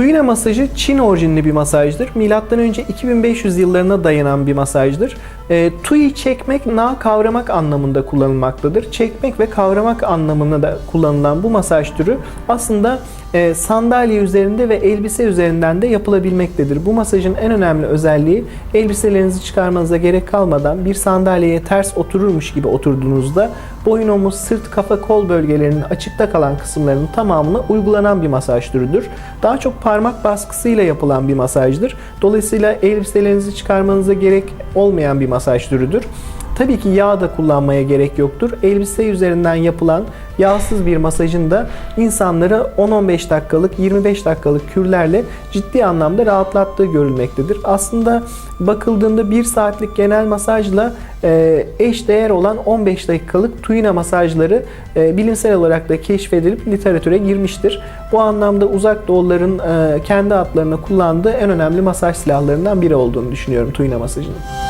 Tuina masajı Çin orijinli bir masajdır. Milattan önce 2500 yıllarına dayanan bir masajdır. E, tui çekmek, na kavramak anlamında kullanılmaktadır. Çekmek ve kavramak anlamında da kullanılan bu masaj türü aslında e, sandalye üzerinde ve elbise üzerinden de yapılabilmektedir. Bu masajın en önemli özelliği elbiselerinizi çıkarmanıza gerek kalmadan bir sandalyeye ters otururmuş gibi oturduğunuzda boyun, omuz, sırt, kafa, kol bölgelerinin açıkta kalan kısımlarının tamamına uygulanan bir masaj türüdür. Daha çok parmak baskısıyla yapılan bir masajdır. Dolayısıyla elbiselerinizi çıkarmanıza gerek olmayan bir masaj türüdür. Tabii ki yağ da kullanmaya gerek yoktur. Elbise üzerinden yapılan yağsız bir masajın da insanları 10-15 dakikalık, 25 dakikalık kürlerle ciddi anlamda rahatlattığı görülmektedir. Aslında bakıldığında 1 saatlik genel masajla e, eş değer olan 15 dakikalık tuina masajları e, bilimsel olarak da keşfedilip literatüre girmiştir. Bu anlamda uzak doğuların e, kendi adlarına kullandığı en önemli masaj silahlarından biri olduğunu düşünüyorum tuina masajının.